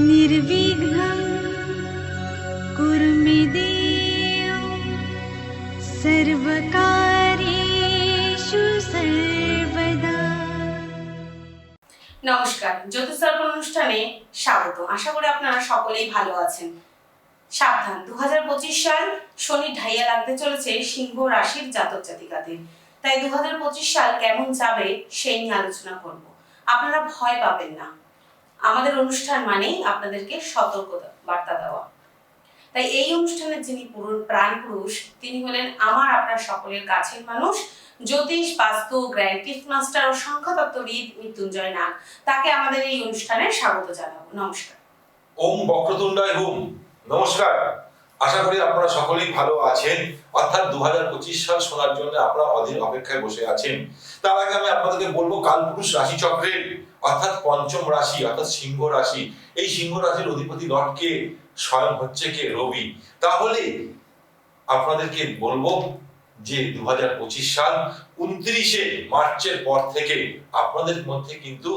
निर्विघ्नं कुरु मे देव सर्वकार्येषु सर्वदा নমস্কার জ্যোতিষদর্পণ অনুষ্ঠানে স্বাগত আশা করি আপনারা সকলেই ভালো আছেন সাবধান। দু হাজার পঁচিশ সাল শনি ঢাইয়া লাগতে চলেছে সিংহ রাশির জাতক জাতিকাদের তাই দু সাল কেমন যাবে সেই নিয়ে আলোচনা করব। আপনারা ভয় পাবেন না। আমাদের অনুষ্ঠান মানেই আপনাদেরকে সতর্কতা বার্তা দেওয়া। তাই এই অনুষ্ঠানের যিনি প্রাণ পুরুষ, তিনি হলেন আমার আপনার সকলের কাছের মানুষ, জ্যোতিষ, বাস্তু গ্র্যান্ড টিফ মাস্টার ও সংখ্যাতত্ত্ববিদ মৃত্যুঞ্জয় নাগ। তাকে আমাদের এই অনুষ্ঠানে স্বাগত জানাব। নমস্কার। ওম বক্রতুণ্ডায় হুম। নমস্কার। আশা করি আপনারা সকলেই ভালো আছেন। অর্থাৎ দু সাল শোনার জন্য আপনারা অধীর অপেক্ষায় বসে আছেন। তার আগে আমি আপনাদেরকে বলব, কালপুরুষ রাশি চক্রের অর্থাৎ পঞ্চম রাশি, অর্থাৎ সিংহ রাশি, এই সিংহ রাশির অধিপতি লটকে স্বয়ং হচ্ছে কে, রবি। তাহলে আপনাদেরকে বলব যে দু হাজার পঁচিশ সাল উনত্রিশে মার্চের পর থেকে আপনাদের মধ্যে কিন্তু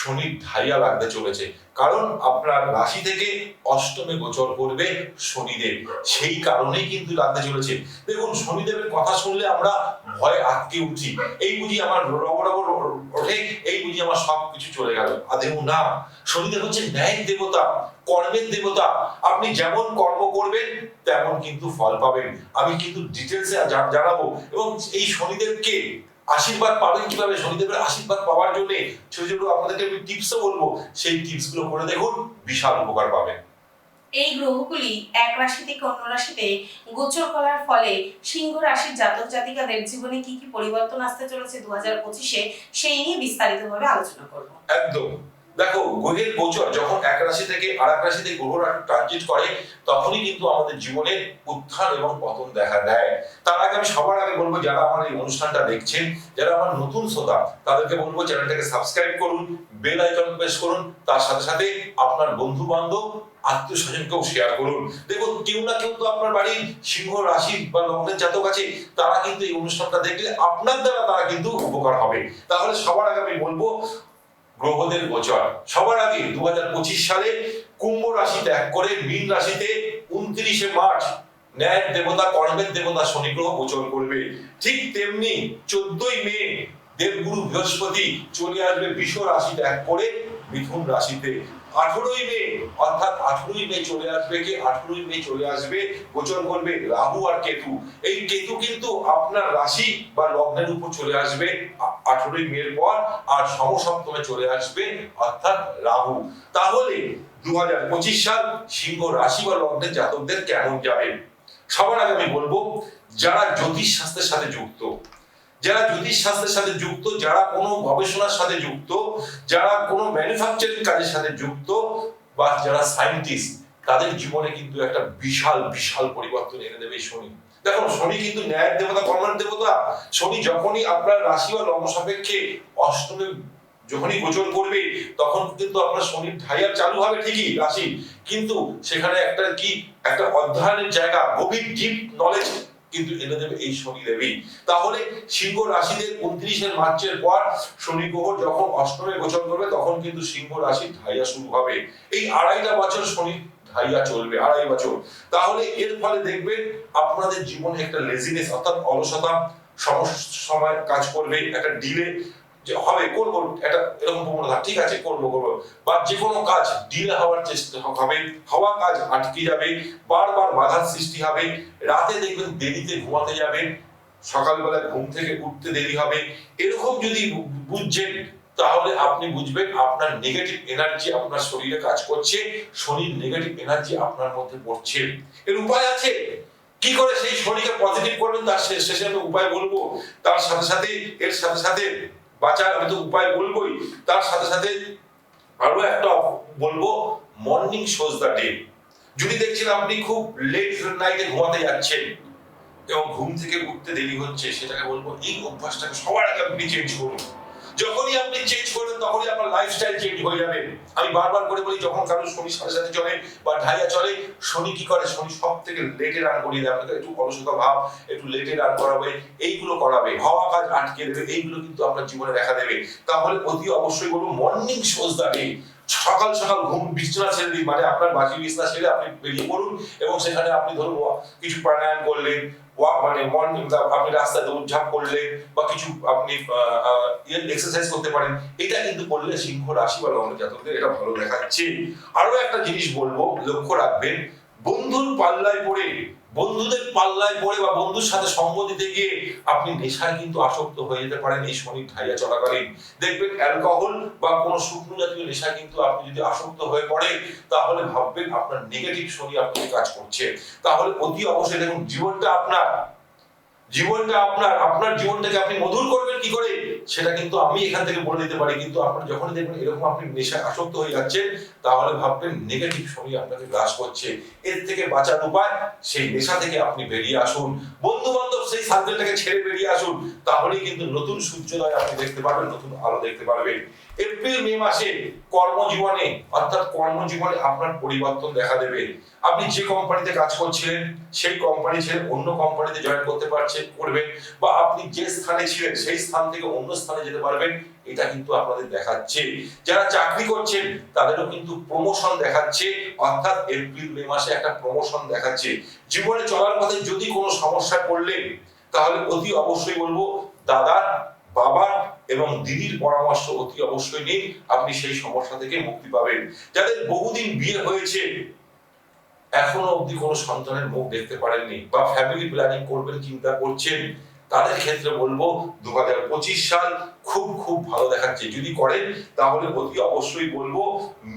শনির ঢাইয়া লাগতে চলেছে। কারণ আপনার রাশি থেকে অষ্টমে গোচর করবে শনিদেব। সেই কারণেই কিন্তু লাগতে চলেছে। দেখুন, শনিদেবের কথা শুনলে আমরা ভয় আটকে উঠি। এই বুঝি আমার ওঠে, এই বুঝি আমার সব কিছু চলে গেল। আদেও না, শনিদেব হচ্ছে ন্যায় দেবতা, কর্মের দেবতা। আপনি যেমন কর্ম করবেন, তেমন কিন্তু ফল পাবেন। আমি কিন্তু ডিটেলসে জানাব। এবং এই শনিদেবকে আশীর্বাদ পাবেন কীভাবে? শনিদেবের আশীর্বাদ পাওয়ার জন্য ছোট ছোট আপনাদেরকে আমি টিপসও বলব। সেই টিপসগুলো করে দেখুন বিশাল উপকার পাবেন। এই গ্রহগুলি এক রাশি থেকে অন্য রাশিতে গোচর করার ফলে সিংহ রাশির জাতক জাতিকাদের জীবনে কি কি পরিবর্তন আসতে চলেছে দু হাজার পঁচিশে সেই নিয়ে বিস্তারিতভাবে আলোচনা করব। একদম। দেখো, গ্রহের গোচর যখন এক রাশি থেকে আর এক রাশিতে গ্রহরা ট্রানজিট করে, তখনই কিন্তু আমাদের জীবনে উত্থান এবং পতন দেখা দেয়। তার আগে আমি সবার আগে বলব, যারা আমার এই অনুষ্ঠানটা দেখছেন, যারা আমার নতুন শ্রোতা, তাদেরকে বলব, চ্যানেলটাকে সাবস্ক্রাইব করুন বেল আইকন প্রেস করুন, তার সাথে সাথে আপনার বন্ধু বান্ধব আত্মীয় স্বজনকেও শেয়ার করুন। দেখুন, কেউ না কেউ তো আপনার বাড়ির সিংহ রাশি বা লগ্নের জাতক আছে, তারা কিন্তু এই অনুষ্ঠানটা দেখলে আপনার দ্বারা তারা কিন্তু উপকার হবে। তাহলে সবার আগে আমি বলব গ্রহদের গোচর। সবার আগে দুহাজার পঁচিশ সালে কুম্ভ রাশি ত্যাগ করে মীন রাশিতে উনত্রিশে মার্চ ন্যায়ের দেবতা, কর্মের দেবতা শনি গ্রহ গোচর করবে। ঠিক তেমনি চোদ্দই মে দেবগুরু বৃহস্পতি চলে আসবে বিশ্ব রাশি ত্যাগ করে মিথুন রাশিতে। আঠেরোই মে, অর্থাৎ মে চলে আসবে মে চলে আসবে গোচর করবে রাহু আর কেতু। এই কেতু কিন্তু আপনার রাশি বা লগ্নের উপর চলে আসবে মের পর, আর সমসপ্তমে চলে আসবে অর্থাৎ রাহু। তাহলে দু হাজার পঁচিশ সাল সিংহ রাশি বা লগ্নের জাতকদের কেমন যাবে? সবার আগে আমি বলব, যারা জ্যোতিষ শাস্ত্রের সাথে যুক্ত যারা জ্যোতিষ শাস্ত্রের সাথে যুক্ত, যারা কোনো গবেষণার সাথে যুক্ত, যারা কোনো ম্যানুফ্যাকচারিং কাজের সাথে যুক্ত, বা যারা সায়েন্টিস্ট তাদের জীবনে কিন্তু একটা বিশাল বিশাল পরিবর্তন এনে দেবে শনি। দেখো, শনি কিন্তু ন্যায়ের দেবতা, কর্মের দেবতা। শনি যখনই আপনার রাশি বা লগ্ন সাপেক্ষে অষ্টমে যখনই গোচর করবে, তখন কিন্তু আপনার শনির ঢাইয়া চালু হবে ঠিকই, রাশি। কিন্তু সেখানে একটা কি? একটা অধ্যয়নের জায়গা, গভীর ডিপ নলেজ কিন্তু এনে দেবে এই শনি দেবী তাহলে সিংহ রাশিদের উনত্রিশের মার্চের পর শনি গ্রহ যখন অষ্টমে গোচর করবে, তখন কিন্তু সিংহ রাশি ঢাইয়া শুরু হবে। এই আড়াইটা বছর শনি ঢাইয়া চলবে, আড়াই বছর। তাহলে এর ফলে দেখবেন আপনাদের জীবনে একটা লেজিনেস অর্থাৎ অলসতা সময় কাজ করবে, একটা ডিলে যে হবে, করব এটা এরকম প্রবণতা ঠিক আছে, করব করব। বা যে কোনো কাজ ডিলে হওয়ার চেষ্টা হবে, হওয়া কাজ আটকে যাবে, বারবার বাধার সৃষ্টি হবে, রাতে দেখবেন দেরিতে ঘুমাতে যাবেন সকালবেলা ঘুম থেকে উঠতে দেরি হবে। এরকম যদি বুঝছেন, তাহলে আপনি বুঝবেন আপনার নেগেটিভ এনার্জি আপনার শরীরে কাজ করছে, শনির নেগেটিভ এনার্জি আপনার মধ্যে পড়ছে। এর উপায় আছে। কি করে সেই শনিকে পজিটিভ করবেন, তার শেষ- আমি উপায় বলব। তার সাথে সাথে, এর সাথে সাথে বাঁচার আমি তো উপায় বলবোই। তার সাথে সাথে আরও একটা বলব মর্নিং শোজ দ্য ডে যদি দেখছেন আপনি খুব লেট নাইটে ঘুমাতে যাচ্ছেন এবং ঘুম থেকে উঠতে দেরি হচ্ছে, সেটাকে বলব, এই অভ্যাসটাকে সবার আগে আপনি চেঞ্জ করুন। যখনই আপনি চেঞ্জ করবেন, তখনই আপনার লাইফস্টাইল চেঞ্জ হয়ে যাবে। আমি বারবার করে বলি, যখন কারও শনি সাথে সাথে চলে বা ঢাইয়া চলে, শনি কি করে? শনি সব থেকে লেটে রান করিয়ে দেয়। আপনাকে একটু অলসতা ভাব, একটু লেটে রান করাবে, এইগুলো করাবে। হওয়া কাজ আটকে দেবে, এইগুলো কিন্তু আপনার জীবনে দেখা দেবে। তাহলে অতি অবশ্যই বলব মর্নিং শোজ দাকে সকাল সকাল ঘুম বিছানা ছেড়ে দিন মানে আপনার বাকি বিছানা ছেড়ে আপনি বেরিয়ে পড়ুন এবং সেখানে আপনি ধরুন, কিছু প্রাণায়াম করলেন মানে মর্নিং আপনি রাস্তা দৌড়ঝাঁপ করলে বা কিছু আপনি এক্সারসাইজ করতে পারেন, এটা কিন্তু করলে সিংহ রাশি বা লগ্ন জাতকদের এটা ভালো দেখাচ্ছে। আরও একটা জিনিস বলব, লক্ষ্য রাখবেন, বন্ধুর পাল্লায় পড়ে বন্ধুদের পাল্লায় পড়ে বা বন্ধুর সাথে সঙ্গ দিতে গিয়ে আপনি নেশায় কিন্তু আসক্ত হয়ে যেতে পারেন, এই শনি ঠাইয়া চলাকালীন। দেখবেন অ্যালকোহল বা কোনো শুকনো জাতীয় নেশা কিন্তু আপনি যদি আসক্ত হয়ে পড়ে তাহলে ভাববেন আপনার নেগেটিভ শনি আপনাকে কাজ করছে। তাহলে অতি অবশ্যই দেখুন, জীবনটা আপনার। জীবনটা আপনার আপনার জীবনটাকে আপনি মধুর করবেন কি করে? সেটা কিন্তু আমি এখান থেকে বলে দিতে পারি, কিন্তু আপনার যখনই দেখবেন এরকম আপনি নেশায় আসক্ত হয়ে যাচ্ছেন, তাহলে ভাববেন নেগেটিভ সময় আপনাকে গ্রাস করছে। এর থেকে বাঁচার উপায়, সেই নেশা থেকে আপনি বেরিয়ে আসুন। বন্ধু বান্ধব সেই সার্কেলটাকে ছেড়ে বেরিয়ে আসুন। তাহলেই কিন্তু নতুন সূর্যোদয় আপনি দেখতে পারবেন, নতুন আলো দেখতে পারবেন। এপ্রিল, মে মাসে কর্মজীবনে, অর্থাৎ কর্মজীবনে আপনার পরিবর্তন দেখা দেবে। আপনি যে কোম্পানিতে কাজ করছিলেন, সেই কোম্পানি ছেড়ে অন্য কোম্পানিতে জয়েন করতে পারছেন, করবেন, বা আপনি যে স্থানে ছিলেন, সেই স্থান থেকে অন্য স্থানে যেতে পারবেন, এটা কিন্তু আপনাদের দেখাচ্ছে। যারা চাকরি করছেন, তাদেরও কিন্তু প্রমোশন দেখাচ্ছে, অর্থাৎ এপ্রিল, মে মাসে একটা প্রমোশন দেখাচ্ছে। জীবনে চলার পথে যদি কোনো সমস্যা পড়লেন তাহলে অতি অবশ্যই বলব, দাদার, বাবার এবং দিদির পরামর্শ অতি অবশ্যই নিন, আপনি সেই সমস্যা থেকে মুক্তি পাবেন। যাদের বহুদিন বিয়ে হয়েছে, এখনও অবধি কোনো সন্তানের মুখ দেখতে পারেননি বা ফ্যামিলি প্ল্যানিং করবেন, চিন্তা করছেন, তাদের ক্ষেত্রে বলব দুহাজার পঁচিশ সাল খুব খুব ভালো দেখাচ্ছে। যদি করেন, তাহলে অতি অবশ্যই বলব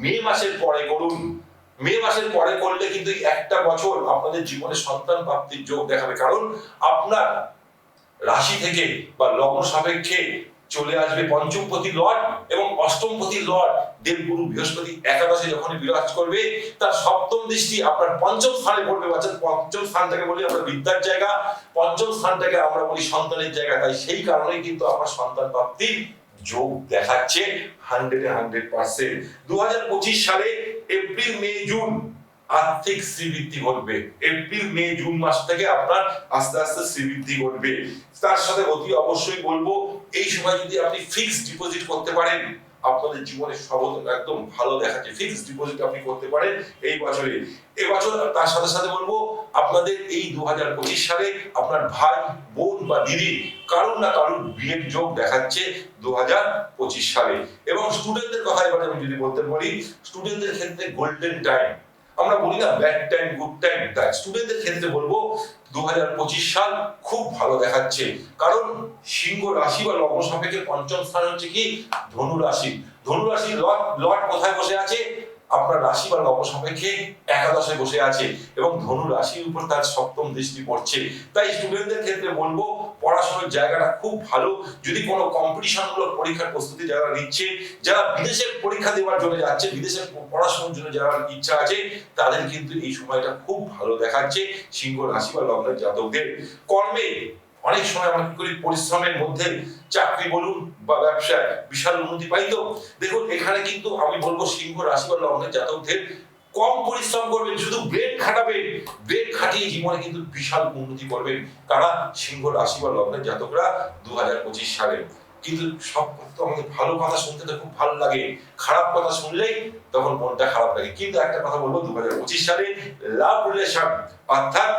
মে মাসের পরে করুন। মে মাসের পরে করলে কিন্তু একটা বছর আপনাদের জীবনে সন্তান প্রাপ্তির যোগ দেখাবে। কারণ আপনার রাশি থেকে বা লগ্ন সাপেক্ষে চলে আসবে পঞ্চমপতি লর্ড এবং অষ্টমপতি লর্ড দেবগুরু বৃহস্পতি একাদশে যখন বিরাজ করবে, তার সপ্তম দৃষ্টি আপনার পঞ্চম স্থানে পড়বে, অর্থাৎ পঞ্চম স্থানটাকে বলি আমরা বিদ্যার জায়গা, পঞ্চম স্থানটাকে আমরা বলি সন্তানের জায়গা। তাই সেই কারণেই কিন্তু আপনার সন্তান প্রাপ্তির যোগ দেখাচ্ছে হান্ড্রেডে হান্ড্রেড পার্সেন্ট। দু হাজার পঁচিশ সালে এপ্রিল, মে, জুন আর্থিক শ্রীবৃদ্ধি ঘটবে। এপ্রিল, মে, জুন মাস থেকে আপনার আস্তে আস্তে শ্রীবৃদ্ধি ঘটবে। তার সাথে অতি অবশ্যই বলব এই সময় যদি আপনি ফিক্সড ডিপোজিট করতে পারেন, আপনাদের জীবনে সব একদম ভালো দেখাচ্ছে। ফিক্সড ডিপোজিট আপনি করতে পারেন এই বছরে। এবছর তার সাথে সাথে বলব, আপনাদের এই দু হাজার পঁচিশ সালে আপনার ভাই, বোন বা দিদি কারুর না কারুর বিয়ের যোগ দেখাচ্ছে দু হাজার পঁচিশ সালে। এবং স্টুডেন্টদের কথা এবারে আমি যদি বলতে পারি স্টুডেন্টদের ক্ষেত্রে গোল্ডেন টাইম আমরা বলি না ব্যাড টাইম গুড টাইম তাই স্টুডেন্টদের ক্ষেত্রে বলব দু হাজার পঁচিশ সাল খুব ভালো দেখাচ্ছে। কারণ সিংহ রাশি বা লগ্ন সাপেক্ষে পঞ্চম স্থান হচ্ছে কি? ধনু রাশি। ধনু রাশি লট লট কোথায় বসে আছে? আপনার রাশি বা লগ্ন সাপেক্ষে একাদশে বসে আছে। এবং ধনু রাশির উপর তার সপ্তম দৃষ্টি পড়ছে। তাই স্টুডেন্টদের ক্ষেত্রে বলব পড়াশোনার জায়গাটা খুব ভালো। যদি কোনো কম্পিটিশনমূলক পরীক্ষার প্রস্তুতি যারা নিচ্ছে, যারা বিদেশে পরীক্ষা দেওয়ার জন্য যাচ্ছে, বিদেশে পড়াশোনার জন্য যারা ইচ্ছা আছে, তাদের কিন্তু এই সময়টা খুব ভালো দেখাচ্ছে সিংহ রাশি বা লগ্নের জাতকদের। কর্মে অনেক সময় আমরা কি করি? পরিশ্রমের মধ্যে চাকরি বলুন বা ব্যবসায় বিশাল উন্নতি পাই তো। দেখুন, এখানে কিন্তু আমি বলব সিংহ রাশি বা লগ্নের জাতকদের কম পরিশ্রম করবেন, শুধু ব্রেন খাটাবেন। ব্রেন খাটিয়ে জীবনে কিন্তু বিশাল উন্নতি করবেন কারা? সিংহ রাশি বা লগ্নের জাতকরা দু পঁচিশ সালে কিন্তু সব তো আমাদের ভালো কথা শুনতে তো খুব ভালো লাগে। খারাপ কথা শুনলেই তখন মনটা খারাপ লাগে। কিন্তু একটা কথা বলব দু পঁচিশ সালে লাভ রিলেশন, অর্থাৎ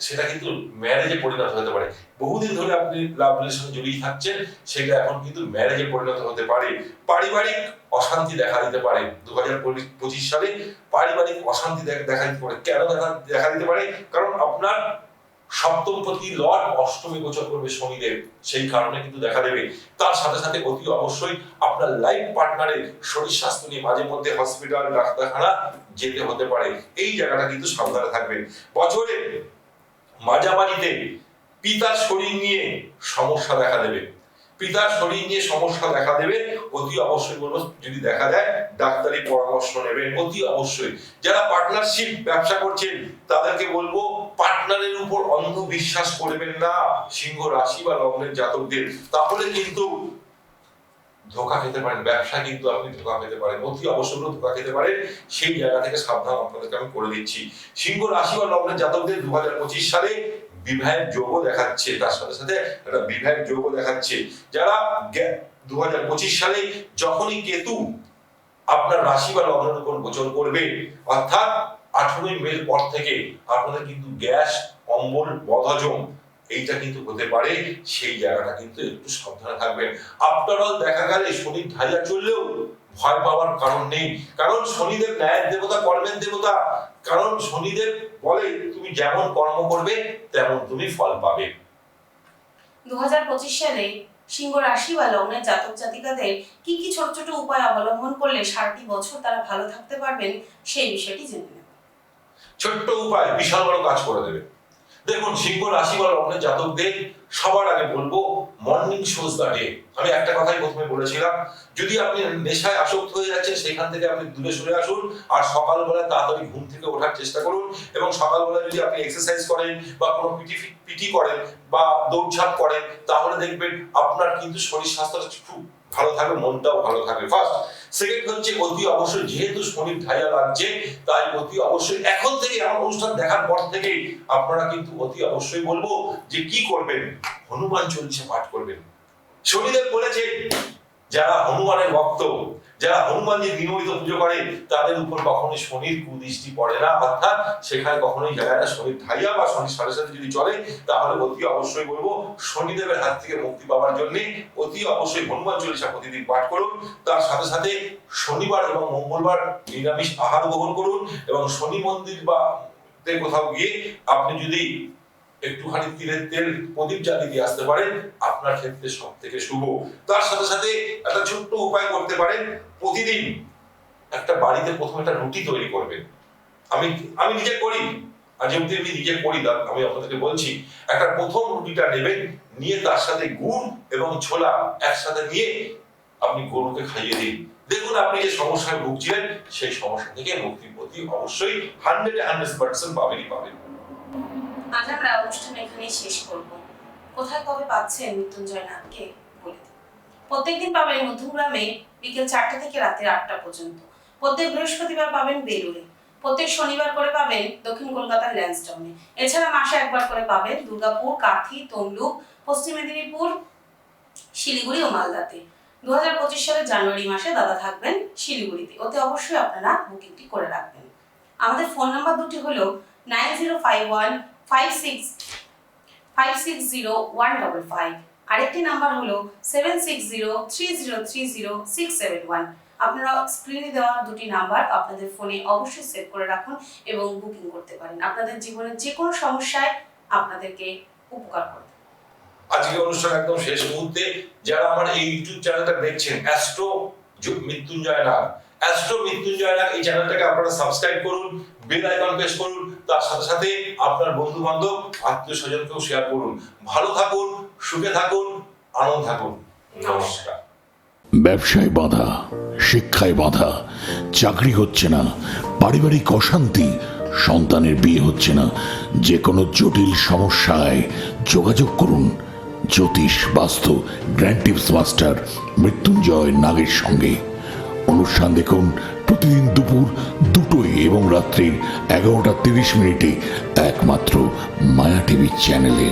সেটা কিন্তু ম্যারেজে পরিণত হতে পারে। বহুদিন ধরে আপনি লাভ রিলেশন জড়িয়ে থাকছেন, সেটা এখন কিন্তু ম্যারেজে পরিণত হতে পারে। পারিবারিক অশান্তি দেখা দিতে পারে। দু হাজার পঁচিশ সালে পারিবারিক অশান্তি দেখা দিতে পারে। কেন দেখা দিতে পারে? কারণ আপনার সপ্তমপতি লর্ড অষ্টমী গোচর করবে শনিদেব। সেই কারণে কিন্তু দেখা দেবে, তার সাথে সাথে অতি অবশ্যই আপনার লাইফ পার্টনারের শরীর স্বাস্থ্য নিয়ে মাঝে মধ্যে হসপিটাল, ডাক্তারখানা যেতে হতে পারে। এই জায়গাটা কিন্তু সাবধানে থাকবেন। বছরে মাঝামাঝিতে পিতার শরীর নিয়ে সমস্যা দেখা দেবে। পিতার শরীর নিয়ে সমস্যা দেখা দেবে, অতি অবশ্যই বলব যদি দেখা যায়, ডাক্তারি পরামর্শ নেবেন। অতি অবশ্যই যারা পার্টনারশিপ ব্যবসা করছেন, তাদেরকে বলব পার্টনারের উপর অন্ধ বিশ্বাস করবেন না, সিংহ রাশি বা লগ্নের জাতকদের। তাহলে কিন্তু ধোকা খেতে পারেন, ব্যবসা কিন্তু আপনি ধোকা খেতে পারেন, অতি অবসর ধোকা খেতে পারেন, সেই জায়গা থেকে সাবধান আপনাদেরকে আমি করে দিচ্ছি। সিংহ রাশি বা লগ্নের জাতকদের দু হাজার পঁচিশ সালে বিবাহের যোগও দেখাচ্ছে, তার সাথে সাথে একটা বিবাহের যোগও দেখাচ্ছে। যারা দু হাজার পঁচিশ সালে যখনই কেতু আপনার রাশি বা লগ্নের উপর গোচর করবে, অর্থাৎ আঠারোই মের পর থেকে আপনাদের কিন্তু গ্যাস, অম্বল, বদহজম এইটা কিন্তু হতে পারে। সেই জায়গাটা কিন্তু একটু সাবধানে থাকবেন। আফটার অল দেখা গেলে শনি ঢাইয়া চললেও ভয় পাওয়ার কারণ নেই। কারণ শনিদেব ন্যায়ের দেবতা, কর্মের দেবতা। কারণ শনিদেব বলে, তুমি যেমন কর্ম করবে, তেমন তুমি ফল পাবে। দু হাজার পঁচিশ সালে সিংহ রাশি বা লগ্নের জাতক জাতিকাদের কি কি ছোট ছোট উপায় অবলম্বন করলে সারাটি বছর তারা ভালো থাকতে পারবেন, সেই বিষয়টি জেনে ছোট্ট উপায়, বিশাল বড় কাজ করে দেবে। দেখুন, সিংহ রাশি বা লগ্নের জাতকদের সবার আগে বলব মর্নিং শোজ দ্য ডে আমি একটা কথাই প্রথমে বলেছিলাম, যদি আপনি নেশায় আসক্ত হয়ে যাচ্ছেন, সেখান থেকে আপনি দূরে সরে আসুন আর সকালবেলা তাড়াতাড়ি ঘুম থেকে ওঠার চেষ্টা করুন এবং সকালবেলা যদি আপনি এক্সারসাইজ করেন বা কোনো পিটি পিটি করেন বা দৌড়ঝাঁপ করেন, তাহলে দেখবেন আপনার কিন্তু শরীর স্বাস্থ্যটা খুব ভালো থাকবে, মনটাও ভালো থাকবে। ফার্স্ট সেকেন্ড হচ্ছে, অতি অবশ্যই যেহেতু শনির ঢাইয়া লাগছে, তাই অতি অবশ্যই এখন থেকে আমার অনুষ্ঠান দেখার পর থেকে আপনারা কিন্তু অতি অবশ্যই বলব যে কি করবেন? হনুমান চলছে পাঠ করবেন। শনিদেব বলেছে যারা হনুমানের ভক্ত, যারা হনুমানজি নিয়মিত পুজো করে, তাদের উপর কখনোই শনির কুদৃষ্টি পড়ে না। অর্থাৎ সেখানে কখনোই না শনির ঢাইয়া বা শনির সাথে সাথে যদি চলে, তাহলে অতি অবশ্যই বলব, শনিদেবের হাত থেকে মুক্তি পাওয়ার জন্য অতি অবশ্যই হনুমান চল্লিশা প্রতিদিন পাঠ করুন। তার সাথে সাথে শনিবার এবং মঙ্গলবার নিরামিষ আহার গ্রহণ করুন এবং শনি মন্দির বা কোথাও গিয়ে আপনি যদি একটুখানি তিলের তেল প্রদীপ জ্বালিয়ে দিয়ে আসতে পারেন, আপনার ক্ষেত্রে সব থেকে শুভ। তার সাথে সাথে একটা ছোট্ট উপায় করতে পারেন, প্রতিদিন একটা বাড়িতে প্রথমে একটা রুটি তৈরি করবেন। আমি আমি নিজে করি আজ অব্দি আমি নিজে করি না, আমি আপনাদেরকে বলছি, একটা প্রথম রুটিটা নেবেন, নিয়ে তার সাথে গুড় এবং ছোলা একসাথে নিয়ে আপনি গরুকে খাইয়ে দিন। দেখুন আপনি যে সমস্যায় ভুগছিলেন, সেই সমস্যা থেকে মুক্তি প্রতি অবশ্যই হান্ড্রেড হান্ড্রেড পার্সেন্ট পাবেনই পাবেন। আজ আমরা অনুষ্ঠান এখানেই শেষ করব। কোথায় কবে পাচ্ছেন মৃত্যুঞ্জয় নাথকে বলে প্রত্যেকদিন পাবেন মধ্যগ্রামে বিকেল চারটে থেকে রাত্রি আটটা পর্যন্ত। প্রত্যেক বৃহস্পতিবার পাবেন বেলুড়ে। প্রত্যেক শনিবার করে পাবেন দক্ষিণ কলকাতার ল্যান্সটাউনে এছাড়া মাসে একবার করে পাবেন দুর্গাপুর, কাথি, তমলুক, পশ্চিম মেদিনীপুর, শিলিগুড়ি ও মালদাতে। দু হাজার পঁচিশ সালের জানুয়ারি মাসে দাদা থাকবেন শিলিগুড়িতে। ওতে অবশ্যই আপনারা বুকিংটি করে রাখবেন। আমাদের ফোন নাম্বার দুটি হলো nine zero five one five six আরেকটি নাম্বার হলো seven six zero three zero three zero six seven one আপনারা স্ক্রিনে দেওয়া দুটি নাম্বার আপনাদের ফোনে অবশ্যই সেভ করে রাখুন এবং বুকিং করতে পারেন। আপনাদের জীবনের যে কোনো সমস্যায় আপনাদেরকে উপকার করবে। আজকে অনুষ্ঠান একদম শেষ মুহূর্তে। যারা আমার এই ইউটিউব চ্যানেলটা দেখছেন অ্যাস্ট্রো মৃত্যুঞ্জয় নাগ। অ্যাস্ট্রো মৃত্যুঞ্জয় নাগ এই চ্যানেলটাকে আপনারা সাবস্ক্রাইব করুন। বেল আইকন প্রেস করুন, তার সাথে সাথে আপনার বন্ধু বান্ধব আত্মীয় স্বজনকেও শেয়ার করুন। ভালো থাকুন, সুখে থাকুন, আনন্দ থাকুন। নমস্কার। ব্যবসায় বাধা, শিক্ষায় বাধা, চাকরি হচ্ছে না, পারিবারিক অশান্তি, সন্তানের বিয়ে হচ্ছে না যে কোনো জটিল সমস্যায় যোগাযোগ করুন। জ্যোতিষ, বাস্তু, গ্র্যান্ড টিপস মাস্টার, মৃত্যুঞ্জয় নাগের সঙ্গে। অনুষ্ঠান দেখুন প্রতিদিন দুপুর দুটোয় এবং রাত্রির এগারোটা তিরিশ মিনিটে একমাত্র মায়া টিভি চ্যানেলে